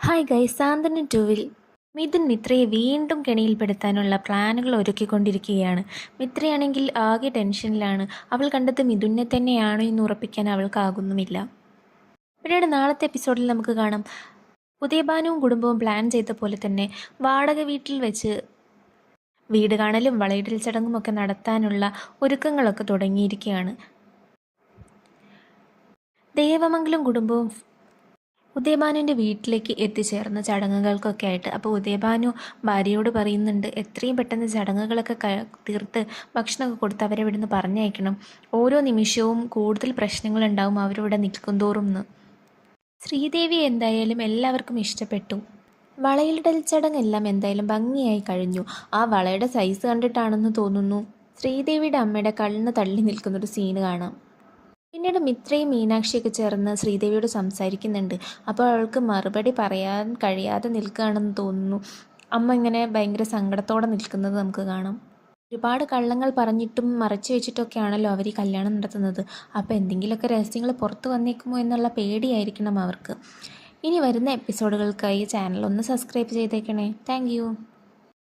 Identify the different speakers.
Speaker 1: Hi ഗൈ സാന്തന ടൂവിൽ മിഥുൻ മിത്രയെ വീണ്ടും കെണിയിൽപ്പെടുത്താനുള്ള പ്ലാനുകൾ ഒരുക്കിക്കൊണ്ടിരിക്കുകയാണ്. മിത്രയാണെങ്കിൽ ആകെ ടെൻഷനിലാണ്. അവൾ കണ്ടത് മിഥുനെ തന്നെയാണോ എന്ന് ഉറപ്പിക്കാൻ അവൾക്കാകുന്നുമില്ല. പിന്നീട് നാളത്തെ എപ്പിസോഡിൽ നമുക്ക് കാണാം. ഉദയഭാനുവും കുടുംബവും പ്ലാൻ ചെയ്ത പോലെ തന്നെ വാടക വീട്ടിൽ വെച്ച് വീട് കാണലും വളയിടൽ ചടങ്ങുമൊക്കെ നടത്താനുള്ള ഒരുക്കങ്ങളൊക്കെ തുടങ്ങിയിരിക്കുകയാണ്. ദേവമംഗലം കുടുംബവും ഉദയഭാനുവിന്റെ വീട്ടിലേക്ക് എത്തിച്ചേർന്ന ചടങ്ങുകൾക്കൊക്കെ ആയിട്ട്. അപ്പോൾ ഉദയഭാനു ഭാര്യയോട് പറയുന്നുണ്ട് എത്രയും പെട്ടെന്ന് ചടങ്ങുകളൊക്കെ തീർത്ത് ഭക്ഷണമൊക്കെ കൊടുത്ത് അവരെ ഇവിടുന്ന് പറഞ്ഞയക്കണം. ഓരോ നിമിഷവും കൂടുതൽ പ്രശ്നങ്ങളുണ്ടാവും അവരിവിടെ നിൽക്കും തോറും എന്ന് ശ്രീദേവി എന്തായാലും എല്ലാവർക്കും ഇഷ്ടപ്പെട്ടു. വളയിലിടൽ ചടങ്ങെല്ലാം എന്തായാലും ഭംഗിയായി കഴിഞ്ഞു. ആ വളയുടെ സൈസ് കണ്ടിട്ടാണെന്ന് തോന്നുന്നു. ശ്രീദേവിയുടെ അമ്മയുടെ കണ്ണ് തള്ളി നിൽക്കുന്നൊരു സീന് കാണാം. പിന്നീട് മിത്രയും മീനാക്ഷിയൊക്കെ ചേർന്ന് ശ്രീദേവിയോട് സംസാരിക്കുന്നുണ്ട്. അപ്പോൾ അവൾക്ക് മറുപടി പറയാൻ കഴിയാതെ നിൽക്കുകയാണെന്ന് തോന്നുന്നു. അമ്മ ഇങ്ങനെ ഭയങ്കര സങ്കടത്തോടെ നിൽക്കുന്നത് നമുക്ക് കാണാം. ഒരുപാട് കള്ളങ്ങൾ പറഞ്ഞിട്ടും മറച്ചു വെച്ചിട്ടൊക്കെയാണല്ലോ അവർ ഈ കല്യാണം നടത്തുന്നത്. അപ്പോൾ എന്തെങ്കിലുമൊക്കെ രഹസ്യങ്ങൾ പുറത്തു വന്നേക്കുമോ എന്നുള്ള പേടിയായിരിക്കണം അവർക്ക്. ഇനി വരുന്ന എപ്പിസോഡുകൾക്കായി ചാനൽ ഒന്ന് സബ്സ്ക്രൈബ് ചെയ്തേക്കണേ. താങ്ക്